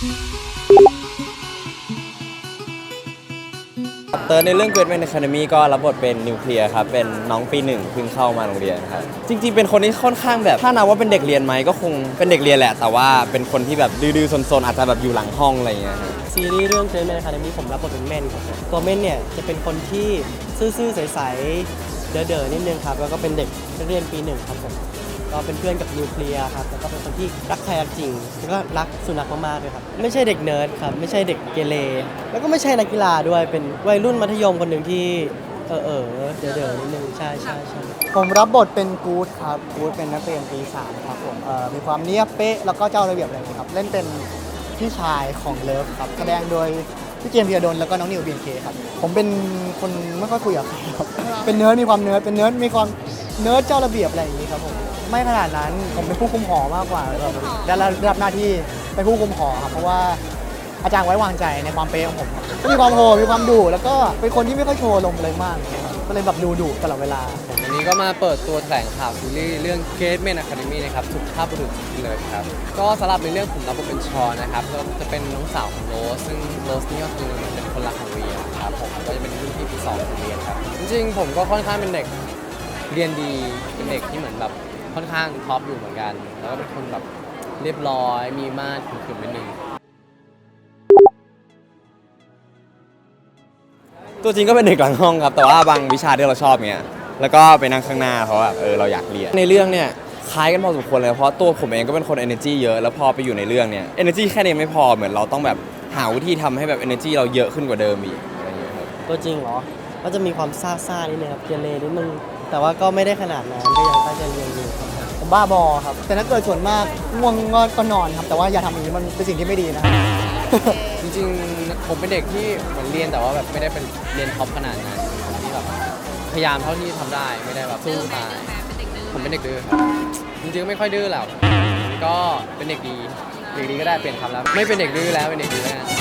เติร์ดในเรื่อง Great Man Academy ก็รับบทเป็นนิวเคลียร์ครับ เป็นน้องปีหนึ่งเพิ่งเข้ามาโรงเรียนครับ จริงๆ เป็นคนที่ค่อนข้างแบบ ถ้านับว่าเป็นเด็กเรียนไหมก็คงเป็นเด็กเรียนแหละ แต่ว่าเป็นคนที่แบบดื้อๆซนๆ อาจจะแบบอยู่หลังห้องอะไรอย่างเงี้ยครับซีรีส์เรื่องเทรนแมนคาเดมี่ผมรับบทเป็นเม่นครับตัวเม่นเนี่ยจะเป็นคนที่ซื่อๆใสๆเด๋อๆนิดนึงครับ แล้วก็เป็นเด็กนักเรียนปีหนึ่งครับผม ก็เป็นเพื่อนกับนิวเคลียร์ครับแล้วก็เป็นคนที่รักใครรักจริง แล้วก็รักสุนัขมากๆเลยครับ ไม่ใช่เด็กเนิร์ดครับ ไม่ใช่เด็กเกเร แล้วก็ไม่ใช่นักกีฬาด้วย เป็นวัยรุ่นมัธยมคนหนึ่งที่ เออเออๆเด๋อๆนิดนึง ใช่ใช่ใช่ผมรับบทเป็นกู๊ดครับ กู๊ดเป็นนักเรียนปีสามครับผมเอ่อมีความเนียบเป๊ะ แล้วก็เจ้าระเบียบอะไรอย่างเงี้ยครับ เล่นเป็นพี่ชายของเลิฟครับ แสดงโดยพี่เจมส์พีระดลแล้วก็น้องนิวบีนเคครับ ผมเป็นคนไม่ค่อยคุยกับใครครับ เป็นเนิร์ดมีความเนิร์ด เป็นเนิร์ดมีความเนิร์ดเจ้าระเบียบอะไรอย่างงี้ครับผม ไม่ขนาดนั้นผมเป็นผู้คุมหอมากกว่าครับได้รับหน้าที่เป็นผู้คุมหอครับเพราะว่าอาจารย์ไว้วางใจในความเป๊ะของผมครับก็มีความโหดมีความดุแล้วก็เป็นคนที่ไม่ค่อยโชว์ลมณ์เลยมากครับก็เลยแบบดูดุตลอดเวลาวันนี้ก็มาเปิดตัวแถลงข่าวซีรีส์เรื่อง Gate Men Academy นะครับสุภาพบุรุษเลยครับ ก็สำหรับในเรื่องผมรับบทเป็นชอนะครับก็จะเป็นน้องสาวของโรสซึ่งโรสนี่ก็คือเป็นคนรักของเรียนครับผมก็จะเป็นรุ่นพี่ปีสองของเรียนครับจริงๆผมก็ค่อนข้างเป็นเด็กเรียนดีเป็นเด็กที่เหมือนแบบ ค่อนข้างท็อปอยู่เหมือนกัน แล้วก็เป็นคนแบบเรียบร้อยมีมาตรขรึมๆนิดนึงตัวจริงก็เป็นเด็กหลังห้องครับ แต่ว่าบางวิชาที่เราชอบเนี้ยแล้วก็ไปนั่งข้างหน้าเพราะว่าเออเราอยากเรียนในเรื่องเนี่ยคล้ายกันพอสมควรเลยเพราะตัวผมเองก็เป็นคน energy เยอะแล้วพอไปอยู่ในเรื่องเนี่ย energy แค่นี้ไม่พอเหมือนเราต้องแบบหาวิธีทำให้แบบ energy เราเยอะขึ้นกว่าเดิมอีกอะไรอย่างเงี้ยครับตัวจริงเหรอก็จะมีความซ่าซ่าๆนิดนึงครับเกเรนิดนึง แต่ว่าก็ไม่ได้ขนาดนั้นก็ยังตั้งใจเรียนอยู่ครับผมบ้าบอครับ แต่ถ้าเกิดส่วนมากง่วงก็ก็นอนครับ แต่ว่าอย่าทำอย่างนี้มันเป็นสิ่งที่ไม่ดีนะครับจริงๆ ผมเป็นเด็กที่เหมือนเรียนแต่ว่าแบบไม่ได้เป็นเรียนท็อปขนาดนั้นผมที่แบบพยายามเท่าที่ทำได้ไม่ได้แบบสู้ตายผมเป็นเด็กดื้อครับจริงๆไม่ค่อยดื้อหรอกก็เป็นเด็กดี เด็กดีก็ได้เปลี่ยนคำแล้ว ไม่เป็นเด็กดื้อแล้วเป็นเด็กดีแล้วกัน